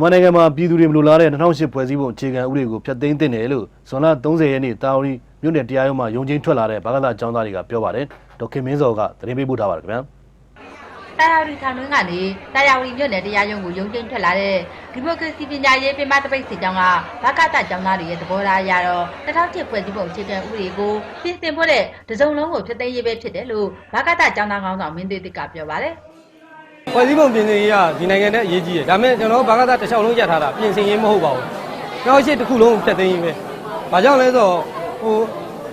မြန်မာနိုင်ငံမှာပြည်သူတွေမလိုလားတဲ့2008ဖွဲ့စည်းပုံအခြေခံဥပဒေကိုဖျက်သိမ်းသင့်တယ်လို့ဇွန်လ30ရက်နေ့တာဝရီမြို့နယ်တရားရုံးမှာရုံးချင်းထွက်လာတဲ့ဗကသကျောင်းသားတွေကပြောပါတယ်ဒေါက်ခင်မင်းစောကသတင်းပေးပို့ထားပါတယ်ခင်ဗျာတာယာဝတီထောင်တွင်းကနေတာယာဝတီမြို့နယ်တရားရုံးကိုရုံးချင်းထွက်လာတဲ့ဒီမိုကရေစီပညာရေးပြည်မတပိတ်စီကြောင်းကဘကတကျောင်းသားတွေရဲ့သဘောထားအရတော့2007ဖွဲ့စည်းပုံအခြေခံဥပဒေကိုပြင်ဆင်ဖို့တဲ့တစုံလုံးကိုဖျက်သိမ်းရေးပဲဖြစ်တယ်လို့ဘကတကျောင်းသားကောင်းဆောင်မင်းသေးတစ်ကပြောပါတယ် ဖွဲ့စည်းပုံပြင်ဆင်ရေးကဒီနိုင်ငံနဲ့အရေးကြီးတယ်ဒါပေမဲ့ကျွန်တော်တို့ဘာကသာတစ်လျှောက်လုံးရထားတာပြင်ဆင်ရေးမဟုတ်ပါဘူးကျွန်တော်ရှိတစ်ခုလုံးဖြတ်သိမ်းရေးပဲဘာကြောင့်လဲဆိုတော့ဟို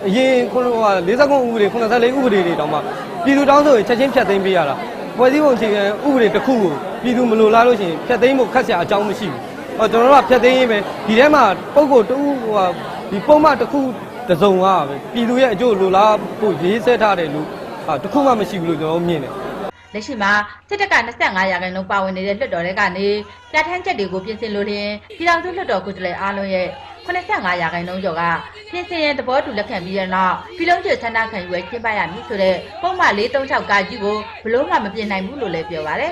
အရင်ခုနက49ဥပဒေ94ဥပဒေတွေတောင်မှပြည်သူတောင်းဆိုရင်ချက်ချင်းဖြတ်သိမ်းပေးရတာဖွဲ့စည်းပုံအခြေခံဥပဒေတစ်ခုကိုပြည်သူမလိုလားလို့ရှိရင်ဖြတ်သိမ်းဖို့ခက်စရာအကြောင်းမရှိဘူးဟောကျွန်တော်တို့ကဖြတ်သိမ်းရေးပဲဒီထဲမှာပုံကိုတူဟိုဟာဒီပုံမှတစ်ခုတစ်စုံကပဲပြည်သူရဲ့အကျိုးလိုလားဖို့ရေးဆွဲထားတယ်လို့ဟာတစ်ခုမှမရှိဘူးလို့ကျွန်တော်တို့မြင်တယ် လက်ရှိမှာစစ်တပ်က25ရာခိုင်နှုန်းပါဝင်နေတဲ့လွှတ်တော်တွေကနေပြဋ္ဌာန်းချက်တွေကိုပြင်ဆင်လို့လျင်ပြည်ထောင်စုလွှတ်တော်ကိုယ်စားလှယ်အားလုံးရဲ့85ရာခိုင်နှုန်းကျော်ကပြင်ဆင်ရင်သဘောတူလက်ခံပြီးတဲ့နောက်ပြည်လုံးကျွတ်ဆန္ဒခံယူပွဲကျင်းပရမည်ဆိုတဲ့ပုံမှန်436ကာကြီးကိုဘလို့မှမပြင်နိုင်ဘူးလို့လည်းပြောပါတယ်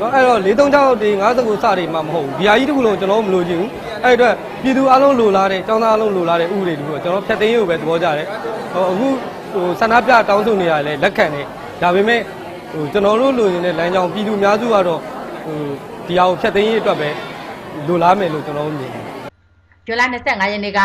တော့အဲ့တော့436တွေ59စတွေမှမဟုတ်ဘူးဒီဟာကြီးတစ်ခုလုံးကျွန်တော်တို့မလိုချင်ဘူးအဲ့အတွက်ပြည်သူအလုံးလိုလားတဲ့ចောင်းသားအလုံးလိုလားတဲ့ဥပဒေတူကိုကျွန်တော်ဖျက်သိမ်းရေးကိုပဲသဘောကျတယ်ဟိုအခုဟိုဆန္ဒပြတောင်းဆိုနေရတယ်လက်ခံတယ်ဒါပေမဲ့ ဟိုကျွန်တော်တို့လိုချင်တဲ့လမ်းကြောင်းပြည်သူများစုကတော့ဟိုဒီဟာကိုဖျက်သိမ်းရေးအတွက်ပဲလိုလားမယ်လို့ကျွန်တော်တို့မြင်တယ်ဇွန်လ25ရက်နေ့က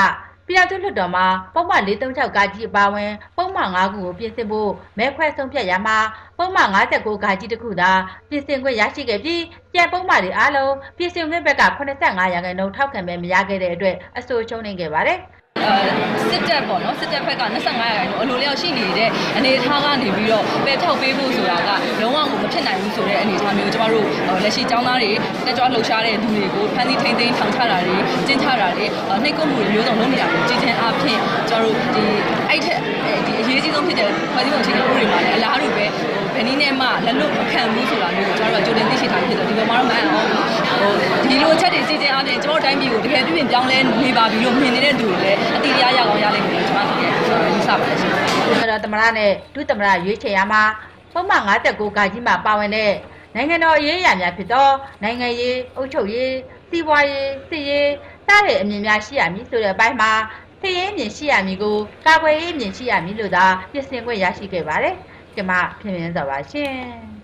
ပြည်ထောင်စုလွှတ်တော်မှာပုံမှန်436ကာကြီးအပါအဝင်ပုံမှန်5ခုကိုပြင်ဆင်ဖို့မဲခွဲဆုံးဖြတ်ရမှာပုံမှန်59ကာကြီးတစ်ခုသာပြင်ဆင်ခွင့်ရရှိခဲ့ပြီးကြံပုံမှန်တွေအားလုံးပြင်ဆင်ခွင့်ဘက်က85ရာခိုင်နှုန်းထောက်ခံမဲမရခဲ့တဲ့အတွက်အဆိုးချုံးနေခဲ့ပါတယ်အဲ စစ်တပ်ပေါ့နော်စစ်တပ်ဘက်က25ရာခိုင်နှုန်းအလိုလျောက်ရှိနေတဲ့အနေအထားကနေပြီးတော့ပယ်ဖြောက်ပေးဖို့ဆိုတာကလုံးဝကိုမဖြစ်နိုင်ဘူးဆိုတဲ့အနေအထားမျိုးကျမတို့လက်ရှိចောင်းသားတွေတက်ကြွလှုပ်ရှားတဲ့လူတွေကိုဖမ်းဆီးထိန်းသိမ်းထောင်ချတာတွေကျင်းချတာတွေနှိပ်ကွပ်မှုတွေမျိုးစုံလုပ်နေတာကိုကြည်ချင်းအဖြစ်ကျမတို့ဒီအဲ့ထက်ဒီအရေးကြီးဆုံးဖြစ်တဲ့ဖွဲ့စည်းပုံအခြေခံဥပဒေမှာလည်းအလားတူပဲဘယ်နည်းနဲ့မှလက်လွတ်မခံဘူးဆိုတာမျိုးကိုကျမတို့ တို့တိုင်းပြည်ကိုတကယ်ပြည့်ပြည့်ပြောင်းလဲနေပါပြီလို့မြင်နေတဲ့သူတွေလည်းအတိအကျရကောင်းရလိမ့်မယ်လို့ကျမတို့ကယူဆပါတယ်ရှင်နိုင်ငံတော်သမ္မတနဲ့ဒုသမ္မတရွေးချယ်ရမှာပုံမှန်59ကာကြီးမှာပါဝင်တဲ့နိုင်ငံတော်အရေးအရာများဖြစ်သောနိုင်ငံရေးအုပ်ချုပ်ရေးစီးပွားရေးစစ်ရေးစတဲ့အမြင်များရှိရမည်ဆိုတဲ့အပိုင်းမှာစစ်ရေးအမြင်ရှိရမည်ကိုကာကွယ်ရေးအမြင်ရှိရမည်လို့သာပြင်ဆင်ခွင့်ရရှိခဲ့ပါတယ်။ကျွန်မပြင်ပြစောပါရှင်။